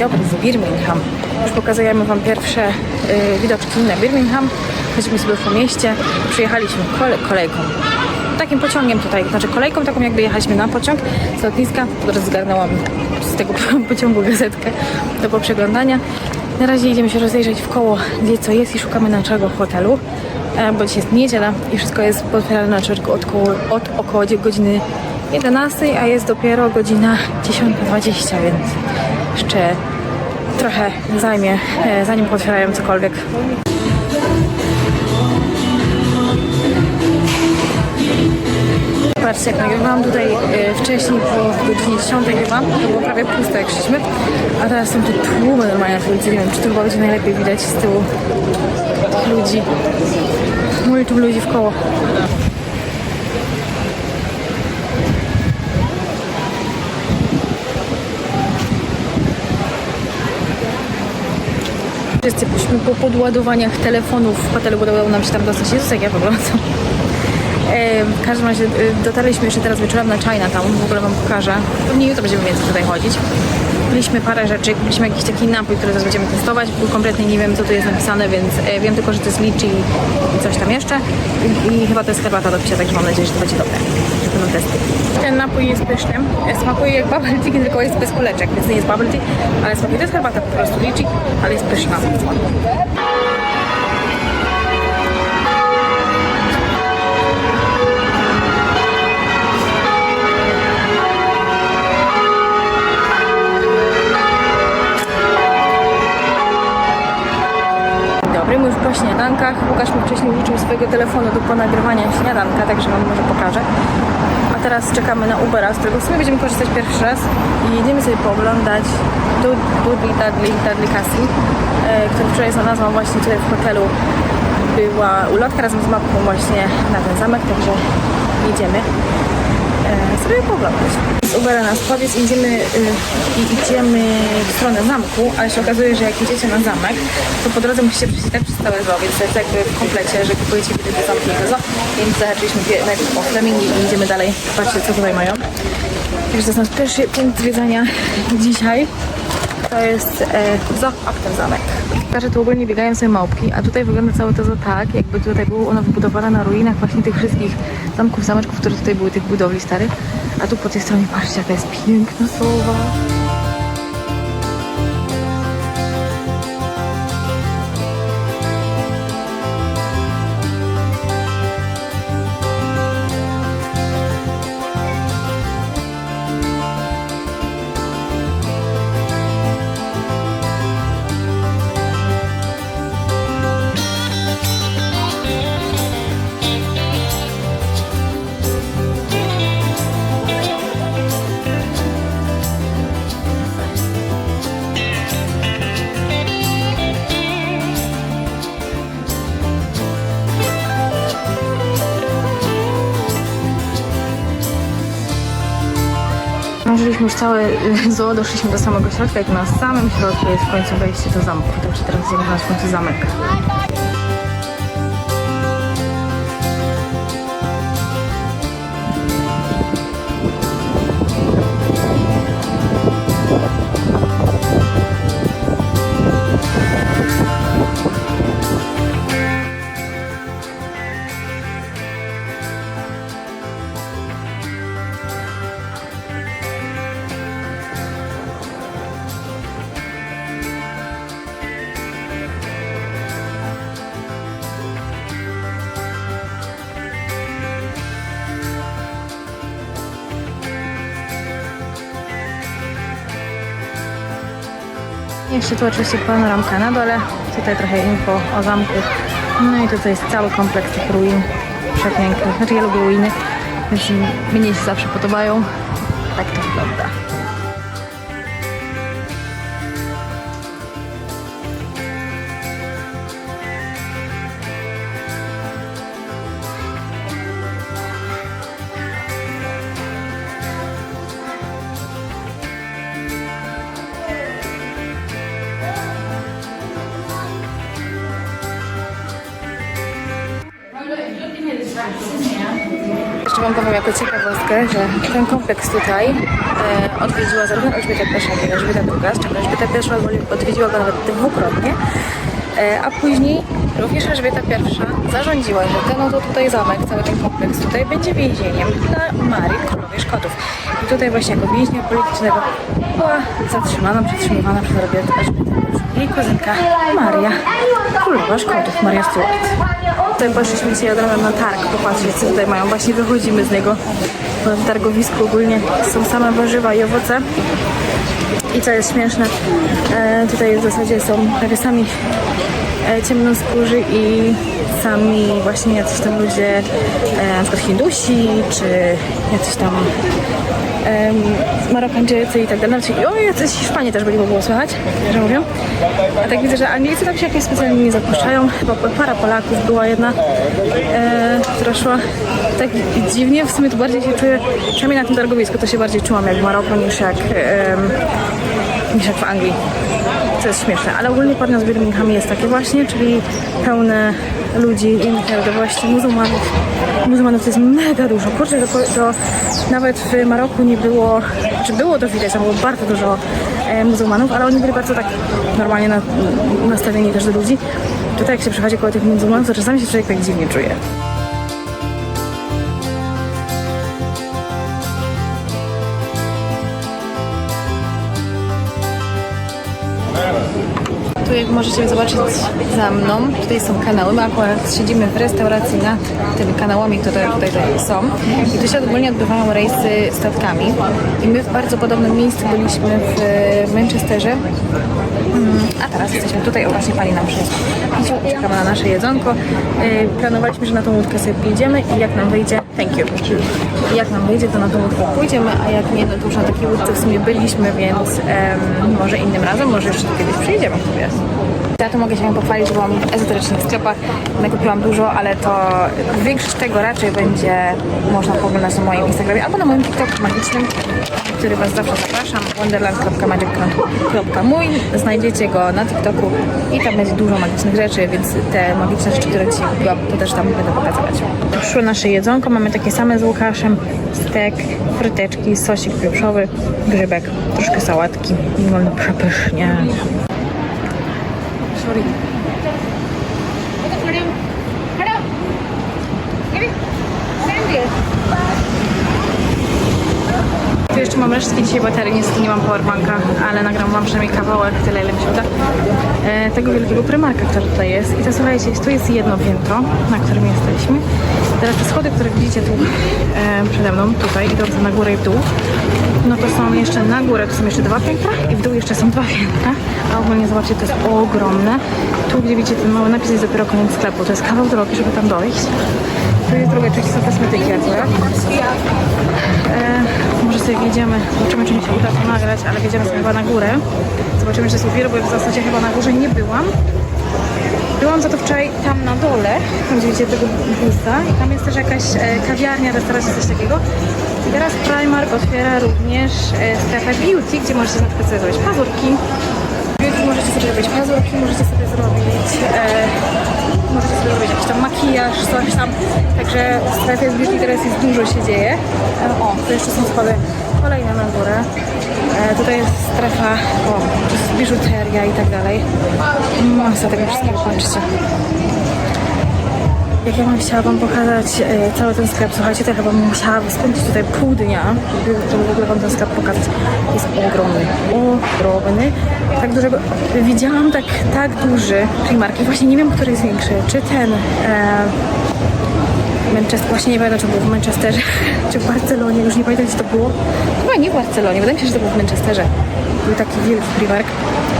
dobry z Birmingham. Już pokazujemy Wam pierwsze y, widoczki na Birmingham. Chodzimy sobie po mieście. Przyjechaliśmy kole, kolejką. Takim pociągiem tutaj, znaczy kolejką taką jakby jechaliśmy na pociąg z lotniska. Drodze zgarnęłam z tego pociągu gazetkę do poprzeglądania. Na razie idziemy się rozejrzeć w koło, gdzie co jest i szukamy naszego hotelu. E, Bo dzisiaj jest niedziela i wszystko jest otwierane na czerwku od, od około godziny 11, a jest dopiero godzina 10.20, więc jeszcze trochę zajmie, e, zanim otwierają cokolwiek. Patrzcie, jak nagrywałam tutaj e, wcześniej po godzinie 10 chyba, to było prawie puste jak szliśmy, a teraz są tu tłumy normalnie na ulicy, nie wiem, czy to chyba będzie najlepiej widać z tyłu ludzi. Multum ludzi w koło. Poszliśmy po podładowaniach telefonów w hotelu, udało nam się tam dostać. Jezus, jak ja wyglądam. E, W każdym razie e, dotarliśmy jeszcze teraz wieczorem na Chinatown, w ogóle Wam pokażę. Pewnie jutro będziemy więcej tutaj chodzić. Mieliśmy parę rzeczy, kupiliśmy jakiś taki napój, który zaraz będziemy testować, kompletnie nie wiem co tu jest napisane, więc e, wiem tylko, że to jest liczy i coś tam jeszcze. I, chyba to jest herbata do picia, także mam nadzieję, że to będzie dobre. Będą testy. Ten napój jest pyszny. E, Smakuje jak bubble tea, tylko jest bez kuleczek, więc nie jest bubble tea, ale smakuje. To jest herbata po prostu liczy, ale jest pyszna. Śniadankach. Łukasz mi wcześniej użyczył swojego telefonu do ponagrywania śniadanka, także Wam może pokażę. A teraz czekamy na Ubera, z którego w sumie będziemy korzystać pierwszy raz i jedziemy sobie pooglądać Dud- Dudley Dudley, Dudley Castle, e, który wczoraj znalazłam właśnie tutaj w hotelu. Była ulotka razem z mapką właśnie na ten zamek, także jedziemy sobie pooglądać. Z Ubera nas podjazd i idziemy, y, i idziemy w stronę zamku, ale się okazuje, że jak idziecie na zamek, to po drodze musicie przejść tak przez całe zoo, więc to jest jakby w komplecie, że kupujecie bilety do zamku i zoo, więc zahaczyliśmy najpierw o Flemingi i idziemy dalej, patrzcie co tutaj mają. Także to jest nasz pierwszy punkt zwiedzania dzisiaj. To jest e, zoo, a potem zamek. Pokażę, tu ogólnie biegają sobie małpki, a tutaj wygląda całe to tak, jakby tutaj było ono wybudowane na ruinach właśnie tych wszystkich zamków, zameczków, które tutaj były, tych budowli starych. A tu po tej stronie, patrzcie, jaka jest piękna sowa. Krążyliśmy już całe zoo, doszliśmy do samego środka, jak na samym środku jest w końcu wejście do zamku. Także teraz na w końcu zamek. Jeszcze tu oczywiście panoramka na dole, tutaj trochę info o zamku. No i tutaj jest cały kompleks tych ruin przepięknych. Znaczy ja lubię ruiny, więc mnie się zawsze podobają. Tak to wygląda. Jako ciekawostkę, że ten kompleks tutaj e, odwiedziła zarówno Elżbieta I, jak i Elżbieta II, z czego Elżbieta I odwiedziła go nawet dwukrotnie. E, a później również Elżbieta I zarządziła, że ten oto tutaj zamek, cały ten kompleks tutaj będzie więzieniem dla Marii Królowej Szkotów. I tutaj właśnie jako więźnia politycznego była zatrzymana, przetrzymywana przez Elżbietę I. Jej kuzynka Maria Królowa Szkotów, Maria Stuart. Tutaj poszliśmy dzisiaj od rana na targ popatrzeć, co tutaj mają. Właśnie wychodzimy z niego. W targowisku ogólnie są same warzywa i owoce. I co jest śmieszne, e, tutaj w zasadzie są prawie sami e, ciemnoskórzy i sami właśnie jacyś tam ludzie, e, na przykład Hindusi, czy jacyś tam em, Marokańczycy i tak dalej. Znaczy, o, jacyś Hiszpanie też byli, bo było słychać, że mówią. A tak widzę, że Anglicy tam się jakoś specjalnie nie zapuszczają. Chyba para Polaków była jedna, e, która szła tak dziwnie. W sumie to bardziej się czuję, przynajmniej na tym targowisku, to się bardziej czułam jak w Maroku niż jak, niż jak w Anglii. Co jest śmieszne, ale ogólnie Parnia z Birmingham jest takie właśnie, czyli pełne ludzi innych narodowości, muzułmanów. Muzułmanów to jest mega dużo. Kurczę, to, to nawet w Maroku nie było, czy było to widać, tam było bardzo dużo e, muzułmanów, ale oni byli bardzo tak normalnie na, nastawieni też do ludzi. Tutaj jak się przechodzi koło tych muzułmanów, to czasami się człowiek tak dziwnie czuje. Tu jak możecie zobaczyć za mną, tutaj są kanały. My akurat siedzimy w restauracji nad tymi kanałami, które tutaj, tutaj są. I tu się ogólnie odbywają rejsy statkami. I my w bardzo podobnym miejscu byliśmy w Manchesterze. Mm, A teraz jesteśmy tutaj, o właśnie pani nam przyjdzie. Czekamy na nasze jedzonko. Yy, Planowaliśmy, że na tą łódkę sobie pójdziemy i jak nam wyjdzie, thank you. I jak nam wyjdzie, to na tą łódkę pójdziemy, a jak nie, no to już na takiej łódce w sumie byliśmy, więc może innym razem, może jeszcze kiedyś przyjdziemy, kto wie. Ja to mogę się pochwalić, że byłam w ezoterycznych sklepach, nakupiłam dużo, ale to większość tego raczej będzie można pooglądać na moim Instagramie albo na moim TikToku magicznym, który Was zawsze zapraszam, wonderland.magic.mój. Znajdziecie go na TikToku i tam będzie dużo magicznych rzeczy, więc te magiczne rzeczy, które Ci mówiłam, to też tam będę pokazywać. Przyszło nasze jedzonko, mamy takie same z Łukaszem, stek, fryteczki, sosik pieprzowy, grzybek, troszkę sałatki, wygląda przepysznie. Sorry. Tu jeszcze mam resztki dzisiaj baterii, niestety nie mam powerbanka, ale nagram wam przynajmniej kawałek, tyle ile mi się uda, e, tego wielkiego prymarka, który tutaj jest. I to słuchajcie, tu jest jedno piętro, na którym jesteśmy. Teraz te schody, które widzicie tu e, przede mną, tutaj idące na górę i w dół, no to są jeszcze na górę, to są jeszcze dwa piętra i w dół jeszcze są dwa piętra, a ogólnie zobaczcie, to jest ogromne. Tu, gdzie widzicie ten mały napis, jest dopiero koniec sklepu, to jest kawał drogi, żeby tam dojść. Tu jest druga część, są kosmetyki akurat. E, może sobie wjedziemy, zobaczymy czy mi się uda to nagrać, ale wjedziemy sobie chyba na górę. Zobaczymy, czy jest uwier, bo w zasadzie chyba na górze nie byłam. Byłam za to wczoraj tam na dole, gdzie widzicie tego busta i tam jest też jakaś e, kawiarnia, restauracja, coś takiego. I teraz Primark otwiera również e, strefę beauty, gdzie możecie na przykład sobie zrobić pazurki. Możecie sobie zrobić pazurki, możecie sobie zrobić e, możecie sobie zrobić jakiś tam makijaż, coś tam. Także w strefie beauty teraz jest dużo się dzieje. E, o, tu jeszcze są schody kolejne na górę. E, tutaj jest strefa, o, jest biżuteria i tak dalej. Masa tego wszystkiego, patrzcie. Jak ja bym chciała Wam pokazać e, cały ten sklep, słuchajcie, to ja chyba bym musiała spędzić tutaj pół dnia, żeby w ogóle Wam ten sklep pokazać. Jest ogromny, ogromny. Tak dużego, widziałam tak, tak duży Primark i właśnie nie wiem, który jest większy. Czy ten e, Manchester, właśnie nie pamiętam, czy był w Manchesterze, czy w Barcelonie, już nie pamiętam, gdzie to było. Chyba nie w Barcelonie, wydaje mi się, że to był w Manchesterze. Był taki wielki Primark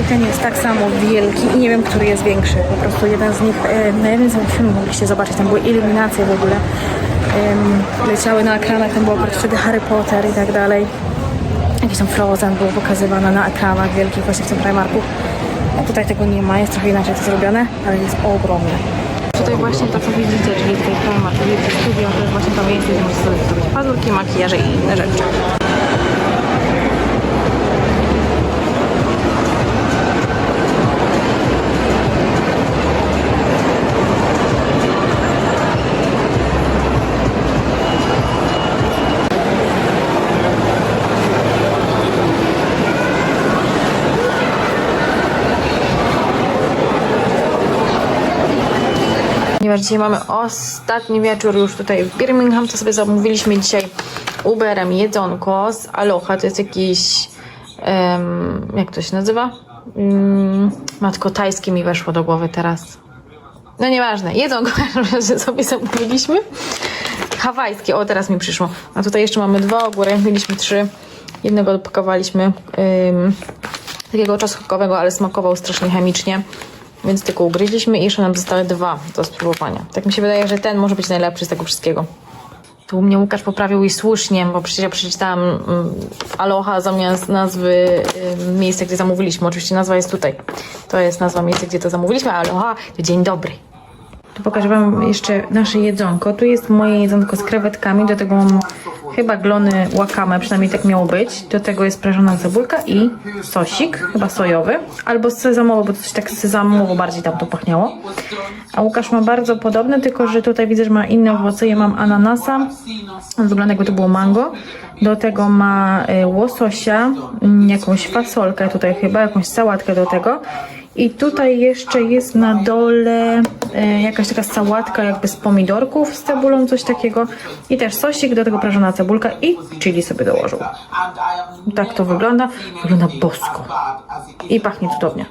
i ten jest tak samo wielki i nie wiem, który jest większy. Po prostu jeden z nich, e, na jednym z moich filmów mogliście zobaczyć, tam były iluminacje w ogóle. Leciały na ekranach, tam było wtedy Harry Potter i tak dalej. Jakiś tam Frozen było pokazywane na ekranach wielkich właśnie w tym Primarku. A tutaj tego nie ma, jest trochę inaczej to zrobione, ale jest ogromny. Tutaj właśnie to, co widzicie, tutaj Primark, wielkie studio, to jest właśnie to miejsce, gdzie możecie sobie zrobić pazurki, makijaże i inne rzeczy. Ponieważ dzisiaj mamy ostatni wieczór już tutaj w Birmingham, to sobie zamówiliśmy dzisiaj Uberem jedzonko z Aloha. To jest jakiś, em, jak to się nazywa? Mm, matko, tajskie mi weszło do głowy teraz. No nieważne, jedzonko razie sobie zamówiliśmy. Hawajskie, o teraz mi przyszło. A tutaj jeszcze mamy dwa ogóry, mieliśmy trzy. Jednego odpakowaliśmy ym, takiego czosnkowego, ale smakował strasznie chemicznie. Więc tylko ugryźliśmy i jeszcze nam zostały dwa do spróbowania. Tak mi się wydaje, że ten może być najlepszy z tego wszystkiego. Tu mnie Łukasz poprawił i słusznie, bo przecież ja przeczytałam mm, Aloha zamiast nazwy y, miejsca, gdzie zamówiliśmy. Oczywiście nazwa jest tutaj. To jest nazwa miejsca, gdzie to zamówiliśmy, a Aloha to dzień dobry. Tu pokażę Wam jeszcze nasze jedzonko. Tu jest moje jedzonko z krewetkami, do tego mam chyba glony wakame, przynajmniej tak miało być. Do tego jest prażona cebulka i sosik, chyba sojowy, albo sezamowo, bo coś tak sezamowo bardziej tam to pachniało. A Łukasz ma bardzo podobne, tylko że tutaj widzę, że ma inne owoce. Ja mam ananasa, on wygląda jakby to było mango. Do tego ma y, łososia, mm, jakąś fasolkę tutaj chyba, jakąś sałatkę do tego. I tutaj jeszcze jest na dole e, jakaś taka sałatka jakby z pomidorków z cebulą, coś takiego. I też sosik, do tego prażona cebulka i chili sobie dołożył. Tak to wygląda. Wygląda bosko. I pachnie cudownie.